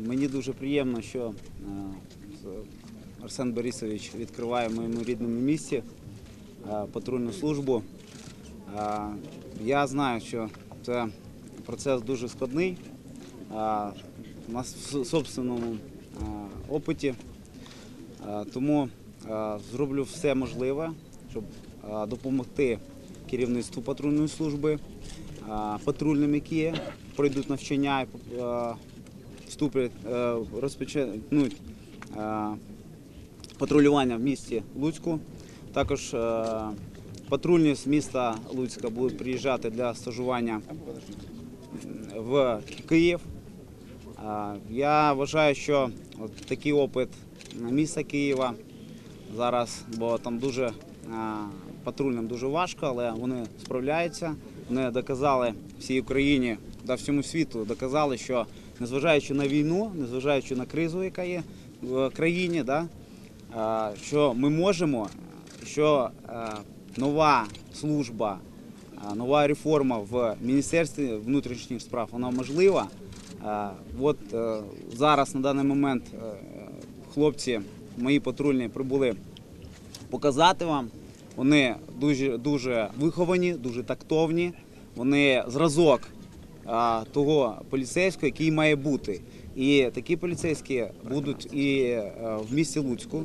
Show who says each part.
Speaker 1: Мені дуже приємно, що е, Арсен Борисович відкриває в моєму рідному місті е, патрульну службу. Е, Я знаю, що це процес дуже складний. На собственному опиті. Тому зроблю все можливе, щоб допомогти керівництву патрульної служби, патрульним, які пройдуть навчання вступлять, е, розпочнуть е, патрулювання в місті Луцьку. Також е, патрульні з міста Луцька будуть приїжджати для стажування в Київ. Я вважаю, що такий опит міста Києва зараз, бо там дуже патрульним дуже важко, але вони справляються. Вони доказали всій Україні та всьому світу, доказали, що незважаючи на війну, незважаючи на кризу, яка є в країні, да, що ми можемо, що нова служба, нова реформа в Міністерстві внутрішніх справ вона можлива. От е, зараз на даний момент е, хлопці мої патрульні прибули показати вам. Вони дуже, дуже виховані, дуже тактовні. Вони зразок а, того поліцейського, який має бути. І такі поліцейські будуть і е, в місті Луцьку.